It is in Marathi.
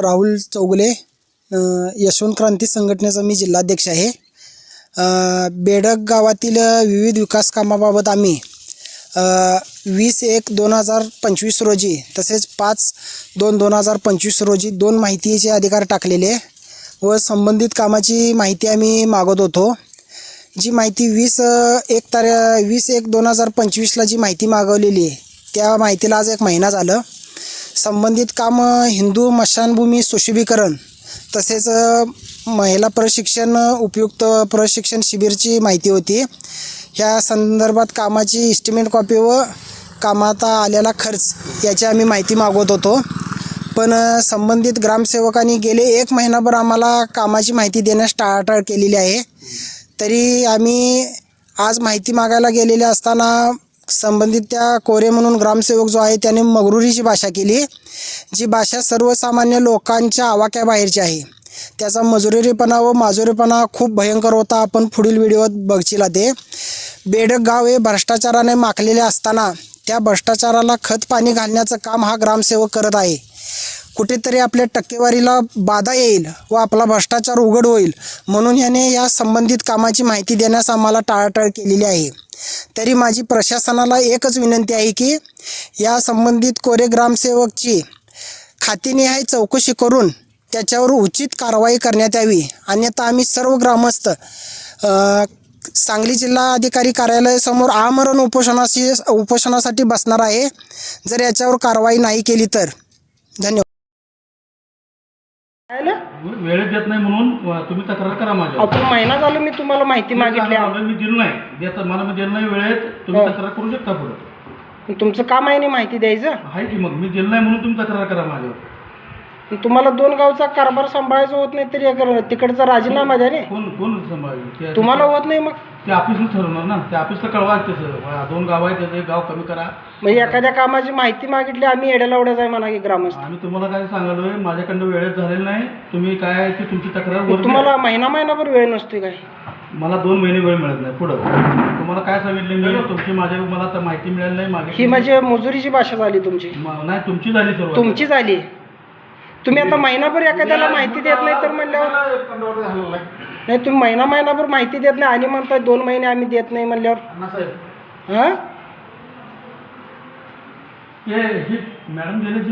राहुल चौगुले यशवंत क्रांती संघटनेचा मी जिल्हाध्यक्ष आहे. बेडक गावातील विविध विकास कामाबाबत आम्ही वीस एक दोन हजार पंचवीस रोजी तसेच पाच दोन दोन हजार पंचवीस रोजी दोन माहितीचे अधिकार टाकलेले व संबंधित कामाची माहिती आम्ही मागत होतो. जी माहिती वीस एक तारे वीस एक दोन हजार पंचवीसला जी माहिती मागवलेली आहे त्या माहितीला आज एक महिना झालं. संबंधित कामं हिंदू मशानभूमी सुशोभीकरण तसेच महिला प्रशिक्षण उपयुक्त प्रशिक्षण शिबिरची माहिती होती. ह्या संदर्भात कामाची इस्टिमेट कॉपी व कामात आलेला खर्च याची आम्ही माहिती मागवत होतो. पण संबंधित ग्रामसेवकांनी गेले एक महिनाभर आम्हाला कामाची माहिती देण्यास टाळाटाळ केलेली आहे. तरी आम्ही आज माहिती मागायला गेलेले असताना संबंधित त्या कोरे म्हणून ग्रामसेवक जो आहे त्याने मगरुरीची भाषा केली. जी भाषा सर्वसामान्य लोकांच्या आवाक्याबाहेरची आहे. त्याचा मजुरीपणा व माजुरीपणा खूप भयंकर होता. आपण पुढील व्हिडिओत बघशीला ते बेडक गाव हे भ्रष्टाचाराने माखलेले असताना त्या भ्रष्टाचाराला खत पाणी घालण्याचं काम हा ग्रामसेवक करत आहे. कुठेतरी आपल्या टक्केवारीला बाधा येईल व आपला भ्रष्टाचार उघड होईल म्हणून याने या संबंधित कामाची माहिती देण्यास आम्हाला टाळाटाळ केलेली आहे. तरी माझी प्रशासनाला एकच विनंती आहे की या संबंधित कोरे ग्रामसेवकची खातीनिहाय चौकशी करून त्याच्यावर उचित कारवाई करण्यात यावी. अन्यथा आम्ही सर्व ग्रामस्थ सांगली जिल्हा अधिकारी कार्यालयासमोर आमरण उपोषणाशी उपोषणासाठी बसणार आहे. जर याच्यावर कारवाई नाही केली तर. धन्यवाद. वेळेत देत नाही म्हणून तुम्ही तक्रार करा माझ्या आपण महिना झाला मी तुम्हाला माहिती मागितली मी दिलं नाही. देत मला मी दिलं नाही वेळेत. तुम्ही हो. तक्रार करू शकता पुढे. तुमचं काम आहे ना माहिती द्यायचं? आहे की मग? मी दिलं नाही म्हणून तुम्ही तक्रार करा माझ्यावर. तुम्हाला दोन गावचा कारभार सांभाळायचा होत नाही तरी एक तिकडचा राजीनामा द्या रे. कोण कोण सांभाळेल? ते- तुम्हाला होत नाही मग. ते ऑफिसच ठरवणार ना. ते ऑफिसला कळवा त्याचं हा, दोन गाव आहेत त्याचं एक गाव कमी करा. म्हणजे एखाद्या कामाची माहिती मागितली आम्ही एड्याला उड्याच आहे म्हणा की ग्रामस्थ. आम्ही तुम्हाला काय सांगालोय माझ्याकडनं वेळेत झालेलं नाही. तुम्ही काय आहे ती तुमची तक्रार तुम्हाला महिना महिनाभर वेळ नसते काय. मला दोन महिने वेळ मिळत नाही पुढं. तुम्हाला काय सांगितलं मी? तुमची माझ्या मला तर माहिती मिळाली नाही ही मागे म्हणजे मजुरीची भाषा झाली तुमची. नाही तुमची झाली तुमची झाली. तुम्ही आता महिनाभर एखाद्याला माहिती देत नाही तर म्हणल्यावर नाही तुम्ही महिना महिनाभर माहिती देत नाही आणि म्हणताय दोन महिने आम्ही देत नाही म्हणल्यावर अण्णासाहेब हां? हे हे मॅडम गेले